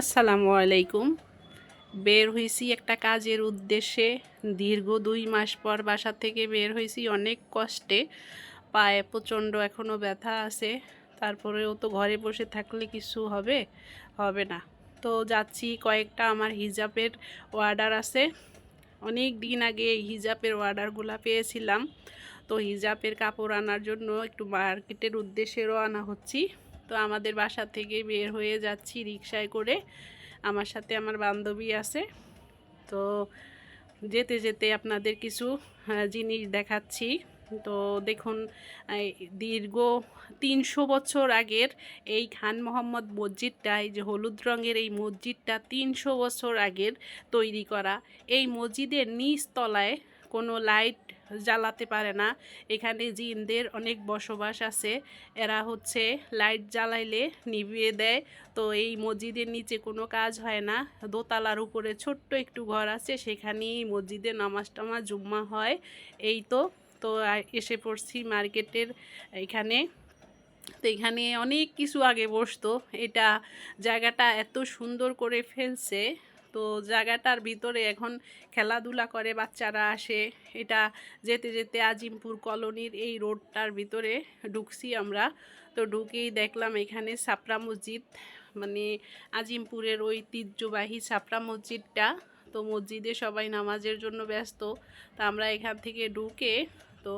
আসসালামু আলাইকুম। বের হয়েছি একটা কাজের উদ্দেশ্যে। দীর্ঘ দুই মাস পর বাসা থেকে বের হয়েছি অনেক কষ্টে। পায়ে প্রচণ্ড এখনও ব্যথা আছে। তারপরেও তো ঘরে বসে থাকলে কিছু হবে? হবে না। তো যাচ্ছি, কয়েকটা আমার হিজাবের অর্ডার আছে। অনেক দিন আগে এই হিজাবের অর্ডারগুলো পেয়েছিলাম। তো হিজাবের কাপড় আনার জন্য একটু মার্কেটের উদ্দেশ্যে রওনা হচ্ছি। তো আমাদের বাসা থেকে বের হয়ে যাচ্ছি রিক্সায় করে। আমার সাথে আমার বান্ধবী আছে। তো যেতে যেতে আপনাদের কিছু জিনিস দেখাচ্ছি। তো দেখুন দীর্ঘ তিনশো বছর আগের এই খান মোহাম্মদ মসজিদটা এই যে হলুদ রঙের এই মসজিদটা তিনশো বছর আগের তৈরি করা। এই মসজিদের নিচ তলায় কোনো লাইট জ্বালাতে পারে না। এখানে জিনদের অনেক বসবাস আছে। এরা হচ্ছে লাইট জ্বালাইলে নিভিয়ে দেয়। তো এই মসজিদের নিচে কোনো কাজ হয় না। দোতলার উপরে ছোট্ট একটু ঘর আছে, সেখানেই মসজিদে নামাজ টামাজ জুম্মা হয়। এই তো তো এসে পড়ছি মার্কেটের এখানে। তো এখানে অনেক কিছু আগে বসতো। এটা জায়গাটা এত সুন্দর করে ফেলছে। তো জায়গাটার ভিতরে এখন খেলাধুলা করে, বাচ্চারা আসে। এটা যেতে যেতে আজিমপুর কলোনির এই রোডটার ভিতরে ঢুকছি আমরা। তো ঢুকেই দেখলাম এখানে সাপরা মসজিদ মানে আজিমপুরের ঐতিহ্যবাহী সাপরা মসজিদটা। তো মসজিদে সবাই নামাজের জন্য ব্যস্ত। তো আমরা এখান থেকে ঢুকে তো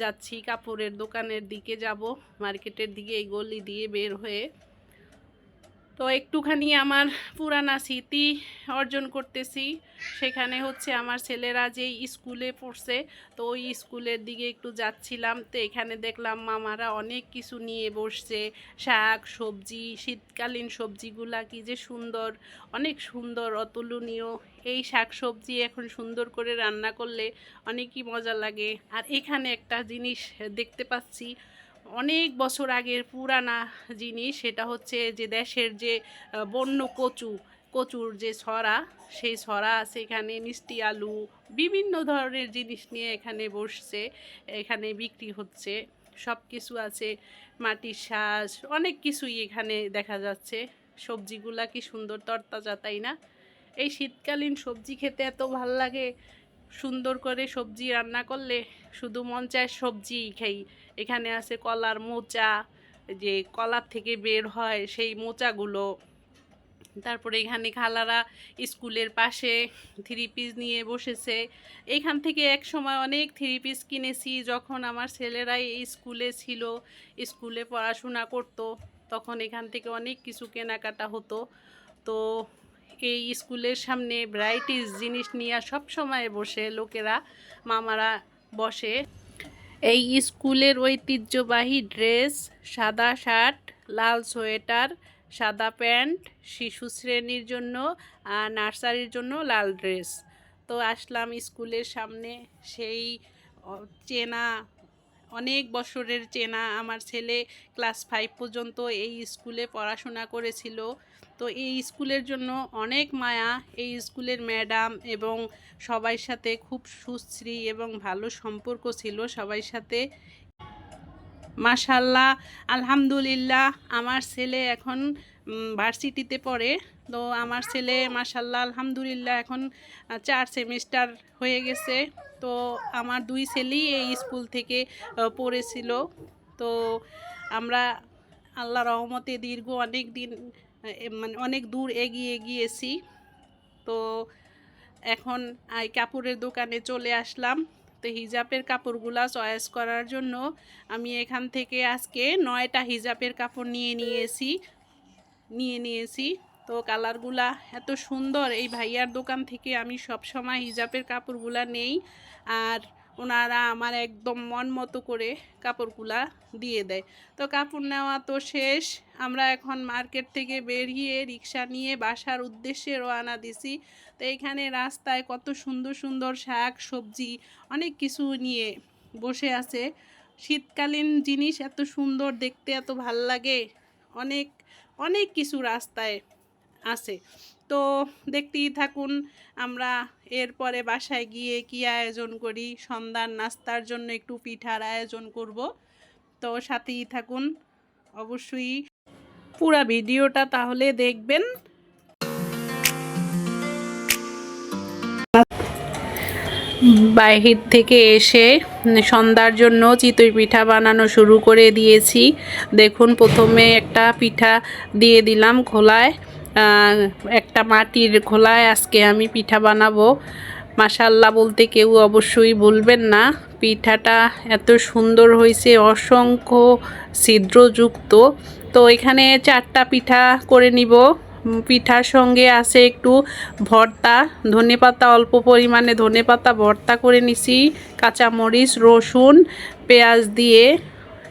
যাচ্ছি কাপড়ের দোকানের দিকে যাব, মার্কেটের দিকে এই গলি দিয়ে বের হয়ে। তো একটুখানি আমার পুরানা স্মৃতি অর্জন করতেছি। সেখানে হচ্ছে আমার ছেলেরা যে স্কুলে পড়ছে, তো ওই স্কুলের দিকে একটু যাচ্ছিলাম। তো এখানে দেখলাম মামারা অনেক কিছু নিয়ে বসছে, শাক, সবজি, শীতকালীন সবজিগুলা কি যে সুন্দর, অনেক সুন্দর, অতুলনীয়। এই শাক সবজি এখন সুন্দর করে রান্না করলে অনেকই মজা লাগে। আর এখানে একটা জিনিস দেখতে পাচ্ছি অনেক বছর আগের পুরানা জিনিস, সেটা হচ্ছে যে দেশের যে বন্য কচু, কচুর যে ছড়া, সেই ছড়া আছে এখানে মিষ্টি আলু, বিভিন্ন ধরনের জিনিস নিয়ে এখানে বসছে, এখানে বিক্রি হচ্ছে। সব কিছু আছে, মাটির শ্বাস অনেক কিছুই এখানে দেখা যাচ্ছে। সবজিগুলা কি সুন্দর তরতাজা, তাই না? এই শীতকালীন সবজি খেতে এত ভালো লাগে, সুন্দর করে সবজি রান্না করলে শুধু মন চায় সবজিই খাই। এখানে আছে কলার মোচা যে কলার থেকে বের হয় সেই মোচাগুলো। তারপরে এখানে খালারা স্কুলের পাশে থ্রি পিস নিয়ে বসেছে। এইখান থেকে এক সময় অনেক থ্রি পিস কিনেছি। যখন আমার ছেলেরাই স্কুলে ছিল, স্কুলে পড়াশোনা করতো, তখন এখান থেকে অনেক কিছু কেনাকাটা হতো। তো এই স্কুলের সামনে ভ্যারাইটিস জিনিস নিয়ে সব সময় বসে লোকেরা, মামারা বসে। এই স্কুলের ঐতিহ্যবাহী ড্রেস, সাদা শার্ট, লাল সোয়েটার, সাদা প্যান্ট, শিশু শ্রেণির জন্য আর নার্সারির জন্য লাল ড্রেস। তো আসলাম স্কুলের সামনে। সেই চেনা, অনেক বছরের চেনা আমার ছেলে ক্লাস ফাইভ পর্যন্ত এই স্কুলে পড়াশোনা করেছিল। তো এই স্কুলের জন্য অনেক মায়া। এই স্কুলের ম্যাডাম এবং সবার সাথে খুব সুশ্রী এবং ভালো সম্পর্ক ছিল সবার সাথে। মাশাল্লাহ, আলহামদুলিল্লাহ, আমার ছেলে এখন ভার্সিটিতে পড়ে। তো আমার ছেলে মাশাল্লাহ, আলহামদুলিল্লাহ, এখন চার সেমিস্টার হয়ে গেছে। তো আমার দুই ছেলেই এই স্কুল থেকে পড়েছিল। তো আমরা আল্লাহ রহমতে দীর্ঘ অনেক দিন মানে অনেক দূর এগিয়ে গিয়েছি তো এখন এই কাপড়ের দোকানে চলে আসলাম। তো হিজাবের কাপড়গুলা চয়েস করার জন্য আমি এখান থেকে আজকে নয়টা হিজাবের কাপড় নিয়ে নিয়েছি নিয়ে নিয়েছি। তো কালারগুলা এত সুন্দর। এই ভাইয়ার দোকান থেকে আমি সব সময় হিজাবের কাপড়গুলা নেই। আর ওনারা আমার একদম মন মতো করে কাপড়গুলা দিয়ে দেয়। তো কাপড় নেওয়া তো শেষ, আমরা এখন মার্কেট থেকে বেরিয়ে রিক্সা নিয়ে বাসার উদ্দেশ্যে রওনা দিছি। তো এখানে রাস্তায় কত সুন্দর সুন্দর শাক, সবজি, অনেক কিছু নিয়ে বসে আছে। শীতকালীন জিনিস এত সুন্দর, দেখতে এত ভালো লাগে। অনেক অনেক কিছু রাস্তায় আছে। তো দেখতেই থাকুন, আমরা এরপরে বাসায় গিয়ে কি আয়োজন করি, সন্ধ্যার নাস্তার জন্য একটু পিঠার আয়োজন করব। তো সাথেই থাকুন, অবশ্যই পুরা ভিডিওটা তাহলে দেখবেন। বাহির থেকে এসে সন্ধ্যার জন্য চিতই পিঠা বানানো শুরু করে দিয়েছি। দেখুন, প্রথমে একটা পিঠা দিয়ে দিলাম খোলায়। একটা মাটির খোলায় আজকে আমি পিঠা বানাবো। মাসাল্লাহ বলতে কেউ অবশ্যই বলবেন না। পিঠাটা এত সুন্দর হয়েছে, অসংখ্য ছিদ্রযুক্ত। তো এখানে চারটা পিঠা করে নিব। পিঠার সঙ্গে আছে একটু ভর্তা ধনেপাতা অল্প পরিমাণে ধনেপাতা ভর্তা করে নিছি, কাঁচামরিচ, রসুন, পেঁয়াজ দিয়ে।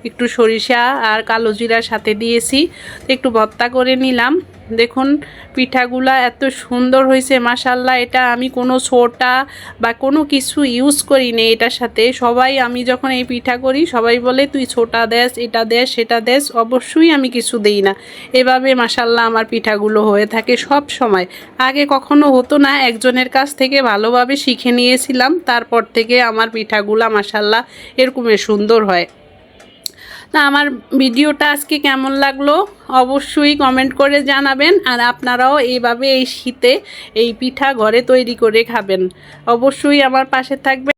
একটু সরিষা আর কালো জিরার সাথে দিয়েছি। একটু ভত্তা করে নিলাম। দেখুন, পিঠাগুলা এত সুন্দর হয়েছে মাসাল্লাহ এটা আমি কোনো সোটা বা কোনো কিছু ইউজ করি নি এটার সাথে। সবাই, আমি যখন এই পিঠা করি, সবাই বলে, তুই ছোটা দেস, এটা দেস, সেটা দেস। অবশ্যই আমি কিছু দেই না। এভাবে মাসাল্লাহ আমার পিঠাগুলো হয়ে থাকে সব সময়। আগে কখনো হতো না, একজনের কাছ থেকে ভালোভাবে শিখে নিয়েছিলাম। তারপর থেকে আমার পিঠাগুলা মাসাল্লাহ এরকমের সুন্দর হয়। তা আমার ভিডিওটা আজকে কেমন লাগল অবশ্যই কমেন্ট করে জানাবেন আর আপনারাও এইভাবে এই শীতে এই পিঠা ঘরে তৈরি করে খাবেন। অবশ্যই আমার পাশে থাকবেন।